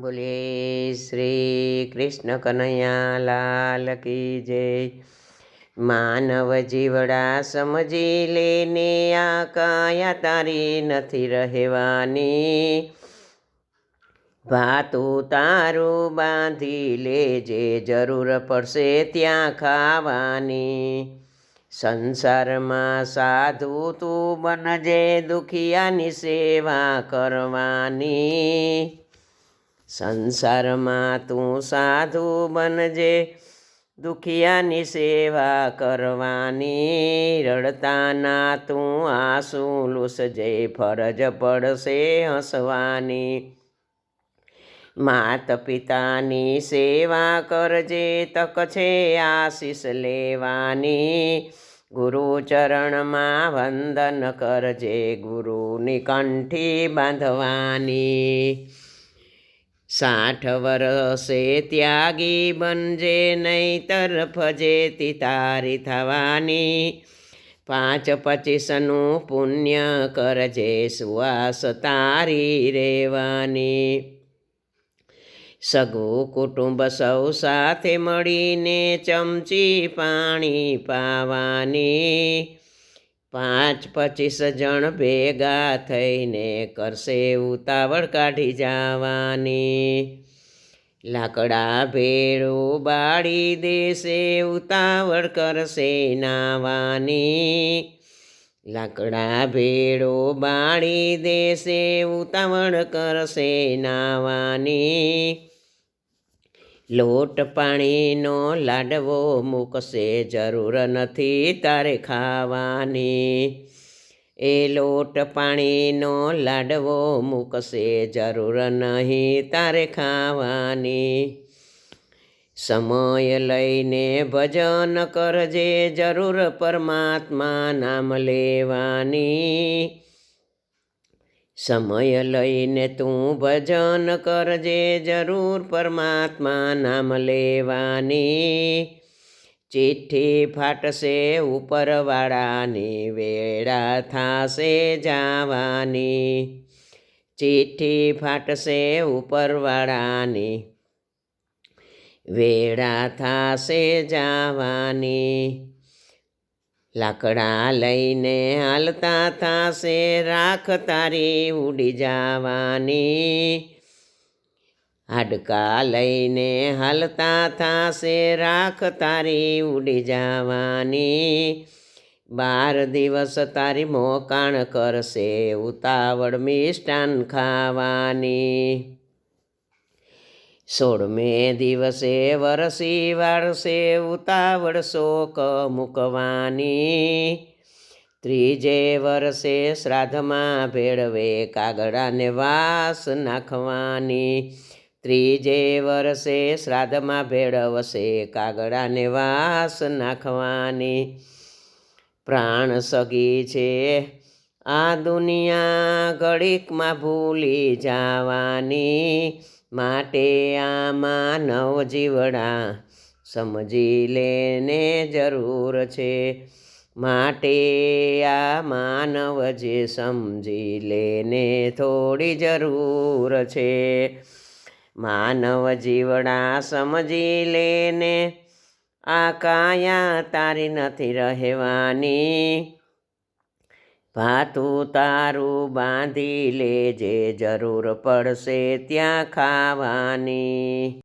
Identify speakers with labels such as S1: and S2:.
S1: બોલે શ્રી કૃષ્ણ કનૈયા લાલ કી જય. માનવ જીવડા સમજી લેને આ કાયા તારી નથી રહેવાની. ભાતું તારું બાંધી લેજે જરૂર પડશે ત્યાં ખાવાની. સંસારમાં સાધુ તું બનજે દુખિયાની સેવા કરવાની. સંસારમાં તું સાધુ બનજે. દુખિયાની સેવા કરવાની, રડતાના તું આંસુ લૂસજે. ફરજ પડશે હસવાની. માત પિતાની સેવા કરજે, તક છે આશીષ લેવાની. ગુરુ ચરણમાં વંદન કરજે, ગુરુની કંઠી બાંધવાની. સાઠ વરસે ત્યાગી બનજે નહીતર ફજેતી તારી થવાની. પાંચ પચીસનું પુણ્ય કરજે સુવાસ તારી રહેવાની. સગું કુટુંબ સૌ સાથે મળીને ચમચી પાણી પાવાની. પાંચ પચીસ જણ ભેગા થઈને કરશે ઉતાવળ કાઢી જવાની. લાકડા ભેળો બાળી દેશે, ઉતાવળ કરશે નાવાની. લાકડા ભેળો બાળી દેશે, ઉતાવળ કરશે નાવાની. લોટ પાણીનો લાડવો મૂકશે, જરૂર નથી તારે ખાવાની. એ લોટ પાણીનો લાડવો મૂકશે, જરૂર નહીં તારે ખાવાની. સમય લઈને ભજન કરજે, જરૂર પરમાત્મા નામ લેવાની. સમય લઈને તું ભજન કરજે, જરૂર પરમાત્મા નામ લેવાની. ચિઠ્ઠી ફાટશે, ઉપરવાળાની વેળા થાશે જાવાની. ચિઠ્ઠી ફાટશે, ઉપરવાળાની વેળા થાશે જાવાની. લાકડા લઈને હાલતા થાશે, રાખ તારી ઉડી જવાની. હાડકા લઈને હાલતા થાશે, રાખ તારી ઉડી જવાની. બાર દિવસ તારી મોકાણ કરશે, ઉતાવળ મિષ્ટાન ખાવાની. સોળમે દિવસે વરસી વાળશે ઉતાવળ શોક મૂકવાની. ત્રીજે વરસે શ્રાદ્ધમાં ભેળવે કાગડાને વાસ નાખવાની. ત્રીજે વરસે શ્રાદ્ધમાં ભેળવશે કાગડાને વાસ નાખવાની. પ્રાણ સગી છે, આ દુનિયા ઘડીકમાં ભૂલી જવાની. માટે આ માનવ જીવડા સમજી લેને જરૂર છે. માટે આ માનવ જે સમજી લેને થોડી જરૂર છે. માનવ જીવડા સમજી લેને, આ કાયા તારી નથી રહેવાની. ભાતું તારું બાંધી લેજે જરૂર પડશે ત્યાં ખાવાની.